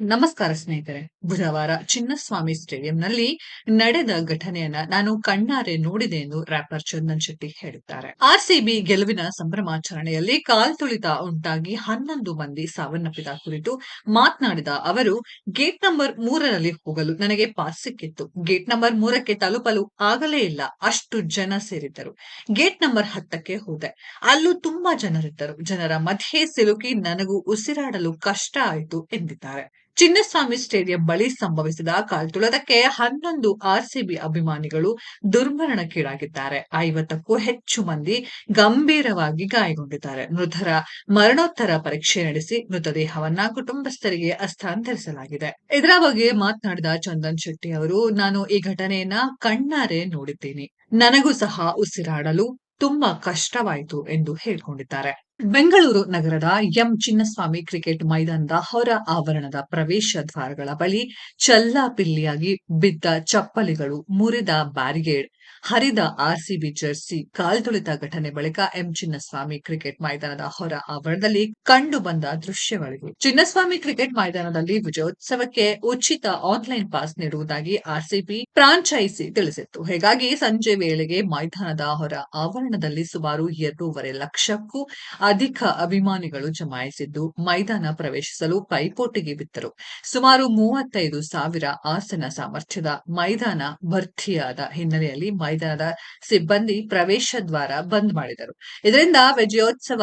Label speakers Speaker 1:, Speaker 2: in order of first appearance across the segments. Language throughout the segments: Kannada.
Speaker 1: ನಮಸ್ಕಾರ ಸ್ನೇಹಿತರೆ. ಬುಧವಾರ ಚಿನ್ನಸ್ವಾಮಿ ಸ್ಟೇಡಿಯಂನಲ್ಲಿ ನಡೆದ ಘಟನೆಯನ್ನ ನಾನು ಕಣ್ಣಾರೆ ನೋಡಿದೆ ಎಂದು ರ್ಯಾಪರ್ ಚಂದನ್ ಶೆಟ್ಟಿ ಹೇಳಿದ್ದಾರೆ. ಆರ್ಸಿಬಿ ಗೆಲುವಿನ ಸಂಭ್ರಮಾಚರಣೆಯಲ್ಲಿ ಕಾಲ್ತುಳಿತ ಉಂಟಾಗಿ ಹನ್ನೊಂದು ಮಂದಿ ಸಾವನ್ನಪ್ಪಿದ ಕುರಿತು ಮಾತನಾಡಿದ ಅವರು, ಗೇಟ್ ನಂಬರ್ ಮೂರರಲ್ಲಿ ಹೋಗಲು ನನಗೆ ಪಾಸ್ ಸಿಕ್ಕಿತ್ತು. ಗೇಟ್ ನಂಬರ್ ಮೂರಕ್ಕೆ ತಲುಪಲು ಆಗಲೇ ಇಲ್ಲ. ಅಷ್ಟು ಜನ ಸೇರಿದ್ದರು. ಗೇಟ್ ನಂಬರ್ ಹತ್ತಕ್ಕೆ ಹೋದೆ. ಅಲ್ಲೂ ತುಂಬಾ ಜನರಿದ್ದರು. ಜನರ ಮಧ್ಯೆ ಸಿಲುಕಿ ನನಗೂ ಉಸಿರಾಡಲು ಕಷ್ಟ ಆಯಿತು ಎಂದಿದ್ದಾರೆ. ಚಿನ್ನಸ್ವಾಮಿ ಸ್ಟೇಡಿಯಂ ಬಳಿ ಸಂಭವಿಸಿದ ಕಾಲ್ತುಳದಕ್ಕೆ ಹನ್ನೊಂದು ಆರ್ಸಿಬಿ ಅಭಿಮಾನಿಗಳು ದುರ್ಮರಣಕ್ಕೀಡಾಗಿದ್ದಾರೆ. ಐವತ್ತಕ್ಕೂ ಹೆಚ್ಚು ಮಂದಿ ಗಂಭೀರವಾಗಿ ಗಾಯಗೊಂಡಿದ್ದಾರೆ. ಮೃತರ ಮರಣೋತ್ತರ ಪರೀಕ್ಷೆ ನಡೆಸಿ ಮೃತದೇಹವನ್ನ ಕುಟುಂಬಸ್ಥರಿಗೆ ಹಸ್ತಾಂತರಿಸಲಾಗಿದೆ. ಇದರ ಬಗ್ಗೆ ಮಾತನಾಡಿದ ಚಂದನ್ ಶೆಟ್ಟಿ ಅವರು, ನಾನು ಈ ಘಟನೆಯನ್ನ ಕಣ್ಣಾರೆ ನೋಡಿದ್ದೀನಿ. ನನಗೂ ಸಹ ಉಸಿರಾಡಲು ತುಂಬಾ ಕಷ್ಟವಾಯಿತು ಎಂದು ಹೇಳಿಕೊಂಡಿದ್ದಾರೆ. ಬೆಂಗಳೂರು ನಗರದ ಎಂ ಚಿನ್ನಸ್ವಾಮಿ ಕ್ರಿಕೆಟ್ ಮೈದಾನದ ಹೊರ ಆವರಣದ ಪ್ರವೇಶ ದ್ವಾರಗಳ ಬಳಿ ಚಲ್ಲಾಪಿಲ್ಲಿಯಾಗಿ ಬಿದ್ದ ಚಪ್ಪಲಿಗಳು ಮುರಿದ ಬ್ಯಾರಿಗೇಡ್, ಹರಿದ ಆರ್ಸಿಬಿ ಜರ್ಸಿ ಕಾಲ್ತುಳಿತ ಘಟನೆ ಬಳಿಕ ಎಂ ಚಿನ್ನಸ್ವಾಮಿ ಕ್ರಿಕೆಟ್ ಮೈದಾನದ ಹೊರ ಆವರಣದಲ್ಲಿ ಕಂಡು ಬಂದ ದೃಶ್ಯಗಳಿವೆ. ಚಿನ್ನಸ್ವಾಮಿ ಕ್ರಿಕೆಟ್ ಮೈದಾನದಲ್ಲಿ ವಿಜಯೋತ್ಸವಕ್ಕೆ ಉಚಿತ ಆನ್ಲೈನ್ ಪಾಸ್ ನೀಡುವುದಾಗಿ ಆರ್ಸಿಬಿ ಫ್ರಾಂಚೈಸಿ ತಿಳಿಸಿತ್ತು. ಹೀಗಾಗಿ ಸಂಜೆ ವೇಳೆಗೆ ಮೈದಾನದ ಹೊರ ಆವರಣದಲ್ಲಿ ಸುಮಾರು ಎರಡೂವರೆ ಲಕ್ಷಕ್ಕೂ ಅಧಿಕ ಅಭಿಮಾನಿಗಳು ಜಮಾಯಿಸಿದ್ದು ಮೈದಾನ ಪ್ರವೇಶಿಸಲು ಪೈಪೋಟಿಗೆ ಬಿತ್ತರು. ಸುಮಾರು ಮೂವತ್ತೈದು ಸಾವಿರ ಆಸನ ಸಾಮರ್ಥ್ಯದ ಮೈದಾನ ಭರ್ತಿಯಾದ ಹಿನ್ನೆಲೆಯಲ್ಲಿ ಮೈದಾನದ ಸಿಬ್ಬಂದಿ ಪ್ರವೇಶ ದ್ವಾರ ಬಂದ್ ಮಾಡಿದರು. ಇದರಿಂದ ವಿಜಯೋತ್ಸವ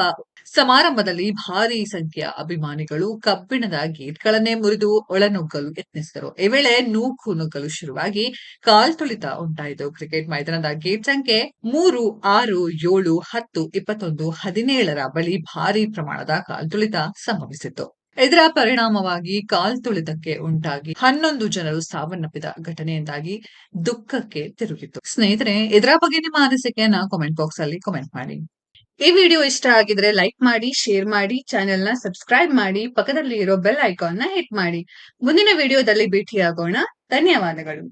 Speaker 1: ಸಮಾರಂಭದಲ್ಲಿ ಭಾರಿ ಸಂಖ್ಯೆಯ ಅಭಿಮಾನಿಗಳು ಕಬ್ಬಿಣದ ಗೇಟ್ಗಳನ್ನೇ ಮುರಿದು ಒಳನುಗ್ಗಲು ಯತ್ನಿಸಿದರು. ಈ ವೇಳೆ ನೂಕು ನುಗ್ಗಲು ಶುರುವಾಗಿ ಕಾಲ್ತುಳಿತ ಉಂಟಾಯಿತು. ಕ್ರಿಕೆಟ್ ಮೈದಾನದ ಗೇಟ್ ಸಂಖ್ಯೆ ಮೂರು, ಆರು, ಏಳು, ಹತ್ತು, ಇಪ್ಪತ್ತೊಂದು, ಹದಿನೇಳರ ಬಳಿ ಭಾರಿ ಪ್ರಮಾಣದ ಕಾಲ್ತುಳಿತ ಸಂಭವಿಸಿತ್ತು. ಇದರ ಪರಿಣಾಮವಾಗಿ ಕಾಲ್ತುಳಿತಕ್ಕೆ ಉಂಟಾಗಿ ಹನ್ನೊಂದು ಜನರು ಸಾವನ್ನಪ್ಪಿದ ಘಟನೆಯಿಂದಾಗಿ ದುಃಖಕ್ಕೆ ತಿರುಗಿತು ಸ್ನೇಹಿತರೆ, ಇದರ ಬಗ್ಗೆ ನಿಮ್ಮ ಅನಿಸಿಕೆಯನ್ನ ಕಾಮೆಂಟ್ ಬಾಕ್ಸ್ ಅಲ್ಲಿ ಕಾಮೆಂಟ್ ಮಾಡಿ. ಈ ವಿಡಿಯೋ ಇಷ್ಟ ಆಗಿದ್ರೆ ಲೈಕ್ ಮಾಡಿ ಶೇರ್ ಮಾಡಿ ಚಾನೆಲ್ನ ಸಬ್ಸ್ಕ್ರೈಬ್ ಮಾಡಿ ಪಕ್ಕದಲ್ಲಿ ಇರೋ ಬೆಲ್ ಐಕಾನ್ನ ಹಿಟ್ ಮಾಡಿ. ಮುಂದಿನ ವಿಡಿಯೋದಲ್ಲಿ ಭೇಟಿಯಾಗೋಣ. ಧನ್ಯವಾದಗಳು.